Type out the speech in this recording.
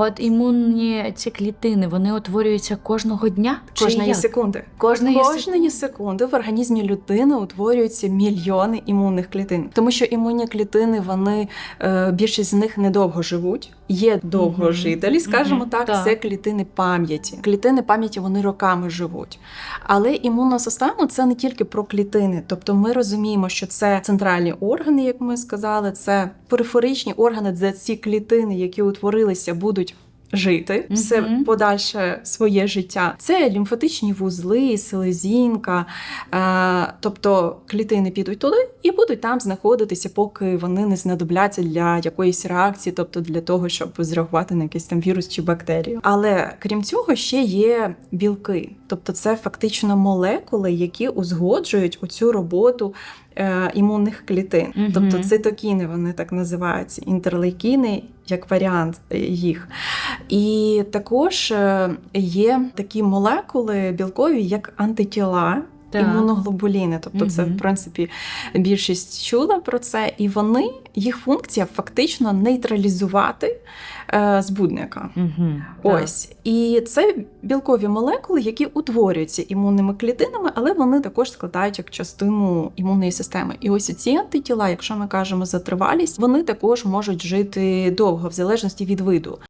От імунні ці клітини вони утворюються кожного дня? Чи Кожної як? секунди. Кожної? Кожної секунди в організмі людини утворюються мільйони імунних клітин, тому що імунні клітини вони е, більшість з них недовго живуть. Є довгожителі, скажімо так, Так. це клітини пам'яті. Клітини пам'яті вони роками живуть. Але імунна система це не тільки про клітини. Тобто ми розуміємо, що це центральні органи, як ми сказали, це периферичні органи, де ці клітини, які утворилися, будуть. Жити все Мгм. подальше своє життя. Це лімфатичні вузли, селезінка. Е, тобто клітини підуть туди і будуть там знаходитися, поки вони не знадобляться для якоїсь реакції, тобто для того, щоб зреагувати на якийсь там вірус чи бактерію. Але крім цього, ще є білки, тобто це фактично молекули, які узгоджують оцю роботу. Е, Імунних клітин, Угу. тобто цитокіни, вони так називаються, інтерлейкіни як варіант їх. І також е, є такі молекули білкові, як антитіла. Так. Імуноглобуліни, тобто це в принципі більшість чула про це, і вони їх функція фактично нейтралізувати е, збудника. Угу. Ось і це білкові молекули, які утворюються імунними клітинами, але вони також складають як частину імунної системи. І ось ці антитіла, якщо ми кажемо за тривалість, вони також можуть жити довго, в залежності від виду.